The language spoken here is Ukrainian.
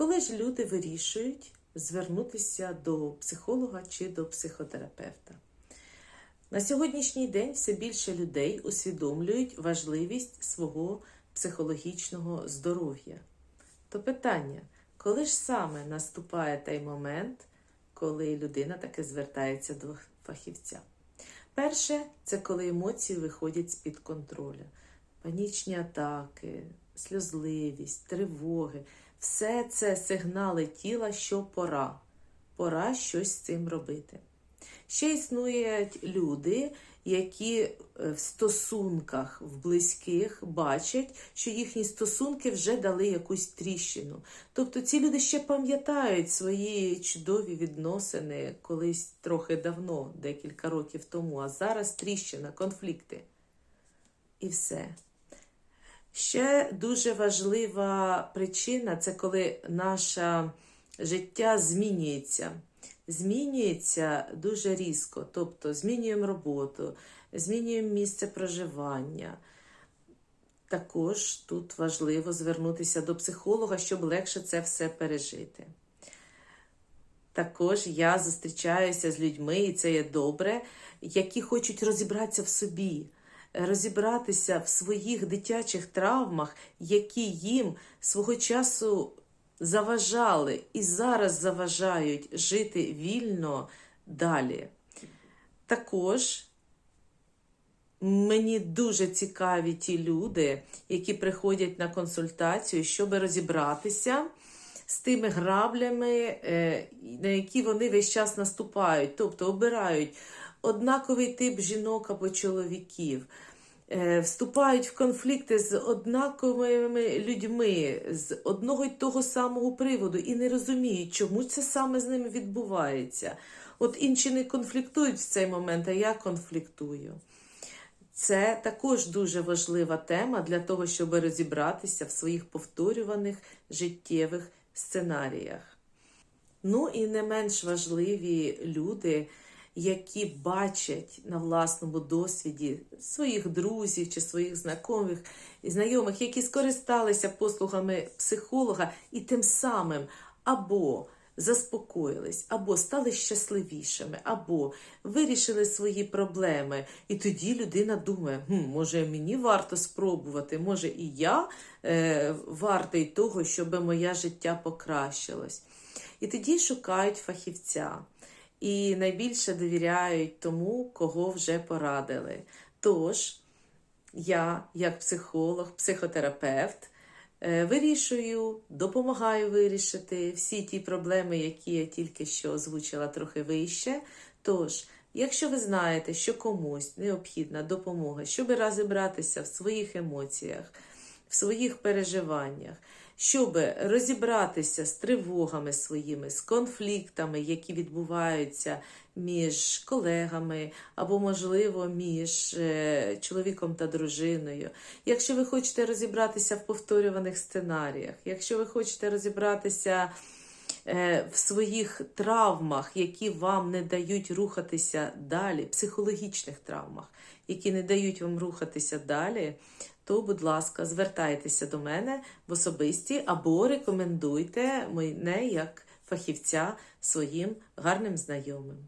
Коли ж люди вирішують звернутися до психолога чи до психотерапевта? На сьогоднішній день все більше людей усвідомлюють важливість свого психологічного здоров'я. То питання, коли ж саме наступає той момент, коли людина таки звертається до фахівця? Перше, це коли емоції виходять з-під контролю. Панічні атаки, сльозливість, тривоги все це сигнали тіла, що пора. Пора щось з цим робити. Ще існують люди, які в стосунках в близьких бачать, що їхні стосунки вже дали якусь тріщину. Тобто ці люди ще пам'ятають свої чудові відносини колись трохи давно, декілька років тому, а зараз тріщина, конфлікти. І все. Ще дуже важлива причина це коли наше життя змінюється. Змінюється дуже різко, тобто змінюємо роботу, змінюємо місце проживання. Також тут важливо звернутися до психолога, щоб легше це все пережити. Також я зустрічаюся з людьми, і це є добре, які хочуть розібратися в собі, розібратися в своїх дитячих травмах, які їм свого часу заважали і зараз заважають жити вільно далі. Також мені дуже цікаві ті люди, які приходять на консультацію, щоб розібратися з тими граблями, на які вони весь час наступають, тобто обирають однаковий тип жінок або чоловіків. Вступають в конфлікти з однаковими людьми з одного й того самого приводу і не розуміють, чому це саме з ними відбувається. От інші не конфліктують в цей момент, а я конфліктую. Це також дуже важлива тема для того, щоб розібратися в своїх повторюваних життєвих сценаріях. Ну і не менш важливі люди які бачать на власному досвіді своїх друзів чи своїх знайомих, знайомих, які скористалися послугами психолога і тим самим або заспокоїлись, або стали щасливішими, або вирішили свої проблеми. І тоді людина думає, хм, може мені варто спробувати, може і я е, вартий того, щоб моє життя покращилось. І тоді шукають фахівця і найбільше довіряють тому, кого вже порадили. Тож, я, як психолог, психотерапевт, вирішую, допомагаю вирішити всі ті проблеми, які я тільки що озвучила трохи вище. Тож, якщо ви знаєте, що комусь необхідна допомога, щоб розібратися в своїх емоціях, в своїх переживаннях, щоб розібратися з тривогами своїми, з конфліктами, які відбуваються між колегами або, можливо, між чоловіком та дружиною. Якщо ви хочете розібратися в повторюваних сценаріях, якщо ви хочете розібратися в своїх травмах, які вам не дають рухатися далі, психологічних травмах, які не дають вам рухатися далі, то, будь ласка, звертайтеся до мене в особисті або рекомендуйте мене як фахівця своїм гарним знайомим.